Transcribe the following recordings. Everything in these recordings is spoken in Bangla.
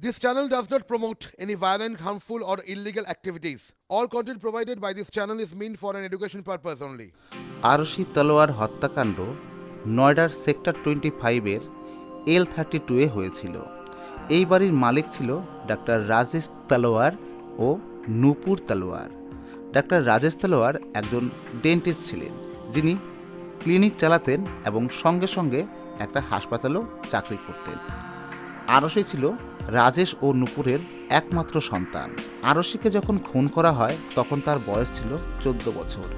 This channel does not promote any violent, harmful, or illegal activities. All content provided by this channel is meant for an education purpose only. আরশি তলোয়ার হত্যাকাণ্ড নয়ডার সেক্টর টোয়েন্টি ফাইভের এল থার্টি টুয়ে হয়েছিল এই বাড়ির মালিক ছিল ডাক্তার রাজেশ তলোয়ার ও নূপুর তলোয়ার ডাক্তার রাজেশ তলোয়ার একজন ডেন্টিস্ট ছিলেন যিনি ক্লিনিক চালাতেন এবং সঙ্গে সঙ্গে একটা হাসপাতালেও চাকরি করতেন আরশি ছিল রাজেশ ও নূপুরের একমাত্র সন্তান। আরশিকে যখন খুন করা হয়, তখন তার বয়স ছিল চোদ্দ বছর।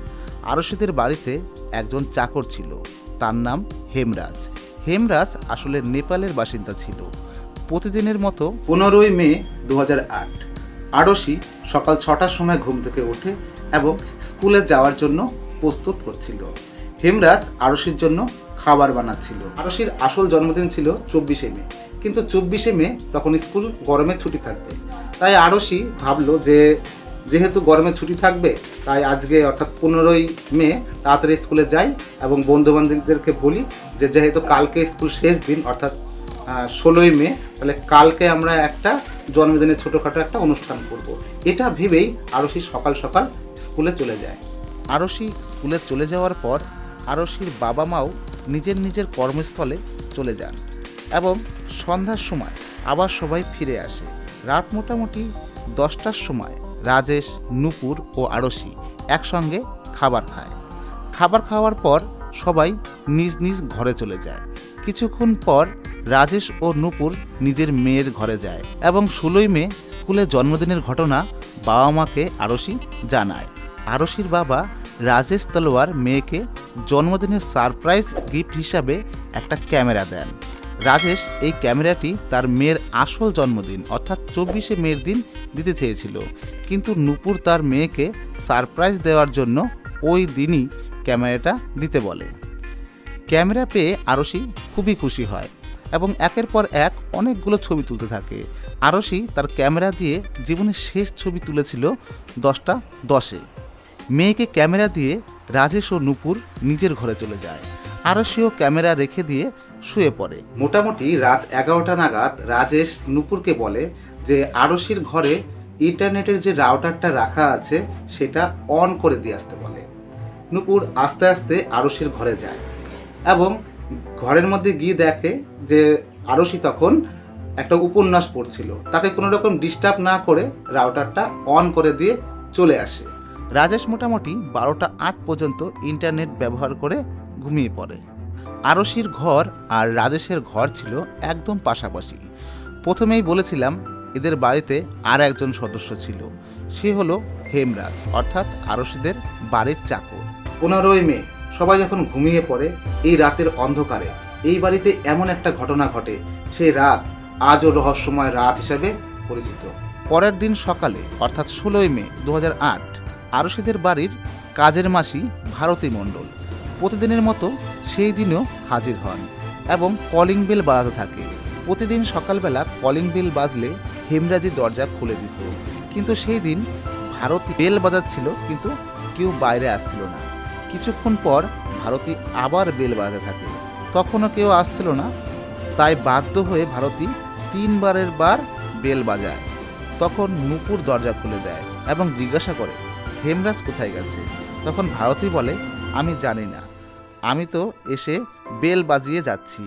আরশিদের বাড়িতে একজন চাকর ছিল, তার নাম হেমরাজ। হেমরাজ আসলে নেপালের বাসিন্দা ছিল। প্রতিদিনের মতো পনেরোই মে দু আড়শি সকাল ছটার সময় ঘুম থেকে ওঠে এবং স্কুলে যাওয়ার জন্য প্রস্তুত হচ্ছিল। হেমরাজ আরশির জন্য খাবার বানাচ্ছিল। আরশির আসল জন্মদিন ছিল চব্বিশে মে। কিন্তু চব্বিশে মে তখন স্কুল গরমের ছুটি থাকবে। তাই আরশি ভাবলো যে যেহেতু গরমের ছুটি থাকবে, তাই আজকে অর্থাৎ পনেরোই মে তাড়াতাড়ি স্কুলে যাই এবং বন্ধু বান্ধবদেরকে বলি যে যেহেতু কালকে স্কুল শেষ দিন, অর্থাৎ ষোলোই মে, তাহলে কালকে আমরা একটা জন্মদিনের ছোটোখাটো একটা অনুষ্ঠান করব। এটা ভেবেই আরশি সকাল সকাল স্কুলে চলে যায়। আরশি স্কুলে চলে যাওয়ার পর আরশির বাবা মাও নিজের নিজের কর্মস্থলে চলে যান। এবং সন্ধ্যার সময় আবার সবাই ফিরে আসে। রাত মোটামুটি দশটার সময় রাজেশ, নূপুর ও আড়শি একসঙ্গে খাবার খায়। খাবার খাওয়ার পর সবাই নিজ নিজ ঘরে চলে যায়। কিছুক্ষণ পর রাজেশ ও নূপুর নিজের মেয়ের ঘরে যায় এবং ষোলোই মে স্কুলে জন্মদিনের ঘটনা বাবা মাকে আরশি জানায়। আরশির বাবা রাজেশ তলোয়ার মেয়েকে জন্মদিনের সারপ্রাইজ গিফট হিসাবে একটা ক্যামেরা দেন। রাজেশ এই ক্যামেরাটি তার মেয়ের আসল জন্মদিন, অর্থাৎ চব্বিশে মেয়ের দিন দিতে চেয়েছিল। কিন্তু নূপুর তার মেয়েকে সারপ্রাইজ দেওয়ার জন্য ওই দিনই ক্যামেরাটা দিতে বলে। ক্যামেরা পেয়ে আরশি খুবই খুশি হয় এবং একের পর এক অনেকগুলো ছবি তুলতে থাকে। আরশি তার ক্যামেরা দিয়ে জীবনের শেষ ছবি তুলেছিল দশটা দশে। মেয়েকে ক্যামেরা দিয়ে রাজেশ ও নূপুর নিজের ঘরে চলে যায়। আরশিও ক্যামেরা রেখে দিয়ে শুয়ে পড়ে। মোটামুটি রাত এগারোটা নাগাদ রাজেশ নূপুরকে বলে যে আরশির ঘরে ইন্টারনেটের যে রাউটারটা রাখা আছে সেটা অন করে দিয়ে আসতে বলে। নূপুর আস্তে আস্তে আরশির ঘরে যায় এবং ঘরের মধ্যে গিয়ে দেখে যে আরশি তখন একটা উপন্যাস পড়ছিল। তাকে কোনো রকম ডিস্টার্ব না করে রাউটারটা অন করে দিয়ে চলে আসে। রাজেশ মোটামুটি বারোটা আট পর্যন্ত ইন্টারনেট ব্যবহার করে ঘুমিয়ে পড়ে। আরশির ঘর আর রাজেশের ঘর ছিল একদম পাশাপাশি। প্রথমেই বলেছিলাম এদের বাড়িতে আর একজন সদস্য ছিল। সে হলো হেমরাজ অর্থাৎ আরশিদের বাড়ির চাকর। পনেরোই মে সবাই যখন ঘুমিয়ে পড়ে এই রাতের অন্ধকারে এই বাড়িতে এমন একটা ঘটনা ঘটে সেই রাত আজও রহস্যময় রাত হিসাবে পরিচিত। পরের দিন সকালে অর্থাৎ ষোলোই মে দু আট আরশিদের বাড়ির কাজের মাসি ভারতী মণ্ডল। প্রতিদিনের মতো সেই দিনও হাজির হন এবং কলিং বেল বাজাতে থাকে। প্রতিদিন সকালবেলা কলিং বেল বাজলে হেমরাজি দরজা খুলে দিত। কিন্তু সেই দিন ভারতী বেল বাজাচ্ছিল, কিন্তু কেউ বাইরে আসছিল না। কিছুক্ষণ পর ভারতী আবার বেল বাজাতে থাকে। তখনও কেউ আসছিল না। তাই বাধ্য হয়ে ভারতী তিনবারের বার বেল বাজায়। তখন নুপুর দরজা খুলে দেয় এবং জিজ্ঞাসা করে, হেমরাজ কোথায় গেছে? তখন ভারতী বলে, আমি জানি না। আমি তো এসে বেল বাজিয়ে যাচ্ছি,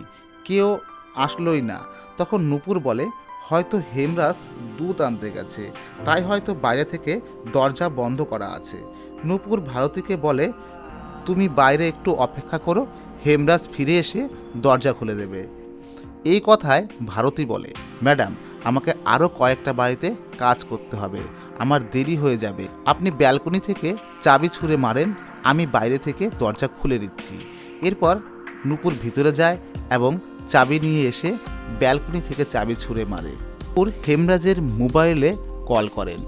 কেউ আসলোই না। তখন নুপুর বলে, হয়তো হেমরাজ দুধ আনতে গেছে, তাই হয়তো বাইরে থেকে দরজা বন্ধ করা আছে। নুপুর ভারতীকে বলে, তুমি বাইরে একটু অপেক্ষা করো, হেমরাজ ফিরে এসে দরজা খুলে দেবে। এই কথায় ভারতী বলে, ম্যাডাম, আমাকে আরও কয়েকটা বাড়িতে কাজ করতে হবে, আমার দেরি হয়ে যাবে। আপনি ব্যালকনি থেকে চাবি ছুঁড়ে মারেন আমি বাইরে থেকে দরজা খুলে দিচ্ছি। এরপর নুপুর ভিতরে যায় এবং চাবি নিয়ে এসে ব্যালকনি থেকে চাবি ছুঁড়ে মারে। নুপুর হেমরাজের মোবাইলে কল করেন।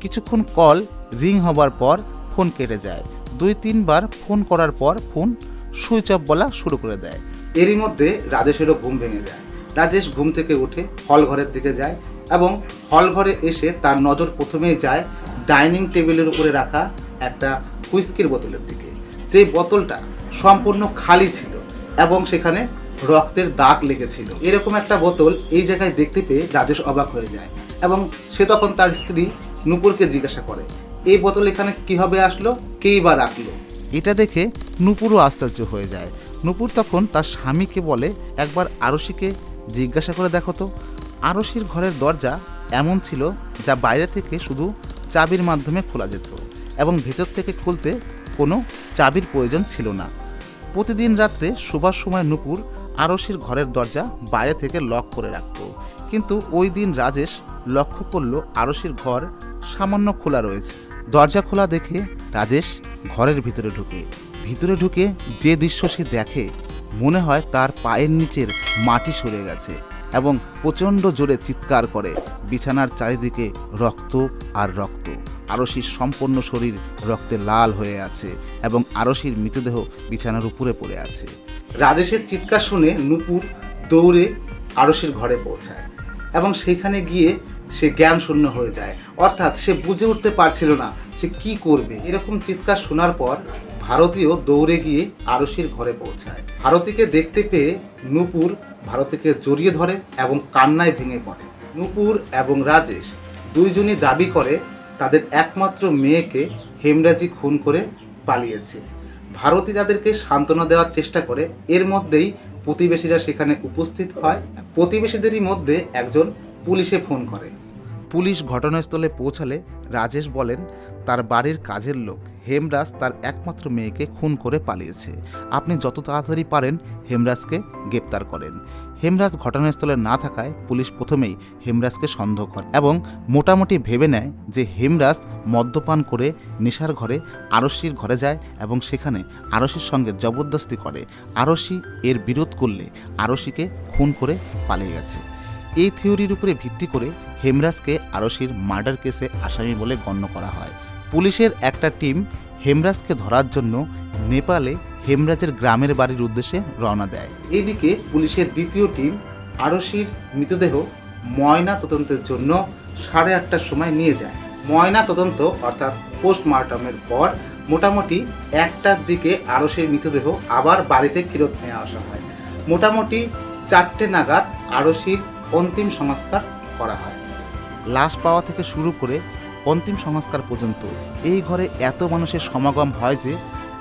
কিছুক্ষণ কল রিং হবার পর ফোন কেটে যায়। দুই, তিনবার ফোন করার পর ফোন সুইচ অফ বলা শুরু করে দেয়। এরই মধ্যে রাজেশেরও ঘুম ভেঙে যায়। রাজেশ ঘুম থেকে উঠে হল ঘরের দিকে যায় এবং হল ঘরে এসে তার নজর প্রথমেই যায় ডাইনিং টেবিলের উপরে রাখা একটা হুইস্কির বোতলের দিকে। যে বোতলটা সম্পূর্ণ খালি ছিল এবং সেখানে রক্তের দাগ লেগেছিল। এরকম একটা বোতল এই জায়গায় দেখতে পেয়ে রাজেশ অবাক হয়ে যায় এবং সে তখন তার স্ত্রী নূপুরকে জিজ্ঞাসা করে, এই বোতল এখানে কীভাবে আসলো? কেই বা রাখল? এটা দেখে নূপুরও আশ্চর্য হয়ে যায়। নূপুর তখন তার স্বামীকে বলে, একবার আরশিকে জিজ্ঞাসা করে দেখো তো। আরশির ঘরের দরজা এমন ছিল যা বাইরে থেকে শুধু চাবির মাধ্যমে খোলা যেত। এবং ভেতর থেকে খুলতে কোনো চাবির প্রয়োজন ছিল না। প্রতিদিন রাত্রে শোবার সময় নূপুর আরশির ঘরের দরজা বাইরে থেকে লক করে রাখত। কিন্তু ওই দিন রাজেশ লক্ষ্য করল আরশির ঘর সামান্য খোলা রয়েছে। দরজা খোলা দেখে রাজেশ ঘরের ভিতরে ঢুকে। ভিতরে ঢুকে যে দৃশ্য সে দেখে, মনে হয় তার পায়ের নিচের মাটি সরে গেছে। এবং প্রচণ্ড জোরে চিৎকার করে। বিছানার চারিদিকে রক্ত আর রক্ত। আরশির সম্পূর্ণ শরীর রক্তে লাল হয়ে আছে এবং আরশির মৃতদেহ বিছানার উপরে পড়ে আছে। রাজেশের চিৎকার শুনে নুপুর দৌড়ে আরশির ঘরে পৌঁছায় এবং সেখানে গিয়ে সে জ্ঞান শূন্য হয়ে যায়। অর্থাৎ সে বুঝে উঠতে পারছিল না সে কি করবে। এরকম চিৎকার শোনার পর ভারতীয় দৌড়ে গিয়ে আরশির ঘরে পৌঁছায়। ভারতীকে দেখতে পেয়ে নূপুর ভারতীকে জড়িয়ে ধরে এবং কান্নায় ভেঙে পড়ে। নূপুর এবং রাজেশ দুইজনই দাবি করে, তাদের একমাত্র মেয়েকে হেমরাজি খুন করে পালিয়েছে। ভারতী তাদেরকে সান্ত্বনা দেওয়ার চেষ্টা করে। এর মধ্যেই প্রতিবেশীরা সেখানে উপস্থিত হয়। প্রতিবেশীদেরই মধ্যে একজন পুলিশে ফোন করে। পুলিশ ঘটনাস্থলে পৌঁছালে রাজেশ বলেন, তার বাড়ির কাজের লোক হেমরাজ তার একমাত্র মেয়েকে খুন করে পালিয়েছে। আপনি যত তাড়াতাড়ি পারেন হেমরাজকে গ্রেপ্তার করেন। হেমরাজ ঘটনাস্থলে না থাকায় পুলিশ প্রথমেই হেমরাজকে সন্দেহ করে এবং মোটামুটি ভেবে নেয় যে হেমরাজ মদ্যপান করে নেশার ঘরে আরশির ঘরে যায় এবং সেখানে আরশির সঙ্গে জবরদস্তি করে। আরশি এর বিরোধ করলে আরশিকে খুন করে পালিয়ে গেছে। এই থিওরির উপরে ভিত্তি করে হেমরাজকে আরশির মার্ডার কেসে আসামি বলে গণ্য করা হয়। পুলিশের একটা টিম হেমরাজকে ধরার জন্য নেপালে হেমরাজের গ্রামের বাড়ির উদ্দেশ্যে রওনা দেয়। এইদিকে পুলিশের দ্বিতীয় টিম আরশির মৃতদেহ ময়না তদন্তের জন্য সাড়ে আটটার সময় নিয়ে যায়। ময়না তদন্ত অর্থাৎ পোস্টমর্টমের পর মোটামুটি একটার দিকে আরশির মৃতদেহ আবার বাড়িতে ফেরত নিয়ে আসা হয়। মোটামুটি চারটে নাগাদ আরশির অন্তিম সংস্কার করা হয়। লাশ পাওয়া থেকে শুরু করে অন্তিম সংস্কার পর্যন্ত এই ঘরে এত মানুষের সমাগম হয় যে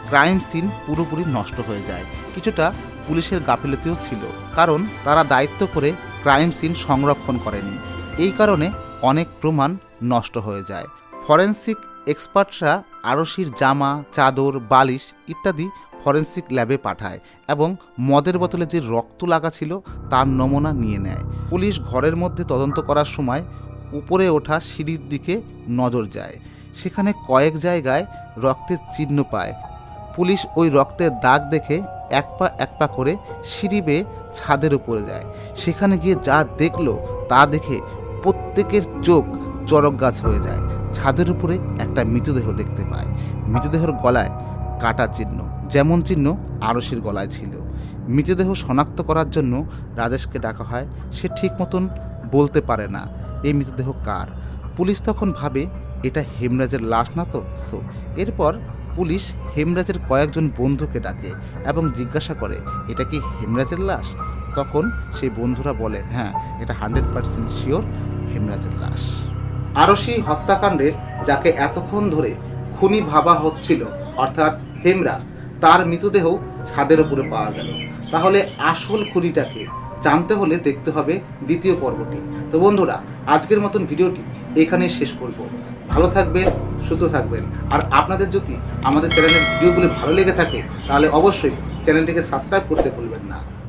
ক্রাইম সিন পুরোপুরি নষ্ট হয়ে যায়। কিছুটা পুলিশের গাফিলতিও ছিল, কারণ তারা দায়িত্ব করে ক্রাইম সিন সংরক্ষণ করেনি। এই কারণে অনেক প্রমাণ নষ্ট হয়ে যায়। ফরেন্সিক এক্সপার্টরা আরশির জামা, চাদর, বালিশ ইত্যাদি ফরেন্সিক ল্যাবে পাঠায় এবং মদের বোতলে যে রক্ত লাগা ছিল তার নমুনা নিয়ে নেয়। পুলিশ ঘরের মধ্যে তদন্ত করার সময় উপরে ওঠা সিঁড়ির দিকে নজর যায়। সেখানে কয়েক জায়গায় রক্তের চিহ্ন পায়। পুলিশ ওই রক্তের দাগ দেখে এক পা এক পা করে সিঁড়ি বেয়ে ছাদের উপরে যায়। সেখানে গিয়ে যা দেখল তা দেখে প্রত্যেকের চোখ চরক গাছ হয়ে যায়। ছাদের উপরে একটা মৃতদেহ দেখতে পায়। মৃতদেহের গলায় কাটা চিহ্ন, যেমন চিহ্ন আরশির গলায় ছিল। মৃতদেহ শনাক্ত করার জন্য রাজেশকে ডাকা হয়। সে ঠিক মতন বলতে পারে না, এই মৃতদেহ কার? পুলিশ তখন ভাবে, এটা হেমরাজের লাশ না তো? তো এরপর পুলিশ হেমরাজের কয়েকজন বন্ধুকে ডাকে এবং জিজ্ঞাসা করে, এটা কি হেমরাজের লাশ? তখন সেই বন্ধুরা বলে হ্যাঁ এটা হান্ড্রেড পার্সেন্ট শিওর হেমরাজের লাশ। আরশি হত্যাকাণ্ডে যাকে এতক্ষণ ধরে খুনি ভাবা হচ্ছিল, অর্থাৎ হেমরাজ, তার মৃতদেহ ছাদের উপরে পাওয়া গেল। তাহলে আসল খুনিটাকে জানতে হলে দেখতে হবে দ্বিতীয় পর্বটি। তো বন্ধুরা, আজকের মতন ভিডিওটি এখানেই শেষ করব। ভালো থাকবেন, সুস্থ থাকবেন। আর আপনাদের যদি আমাদের চ্যানেলের ভিডিওগুলি ভালো লেগে থাকে, তাহলে অবশ্যই চ্যানেলটিকে সাবস্ক্রাইব করতে ভুলবেন না।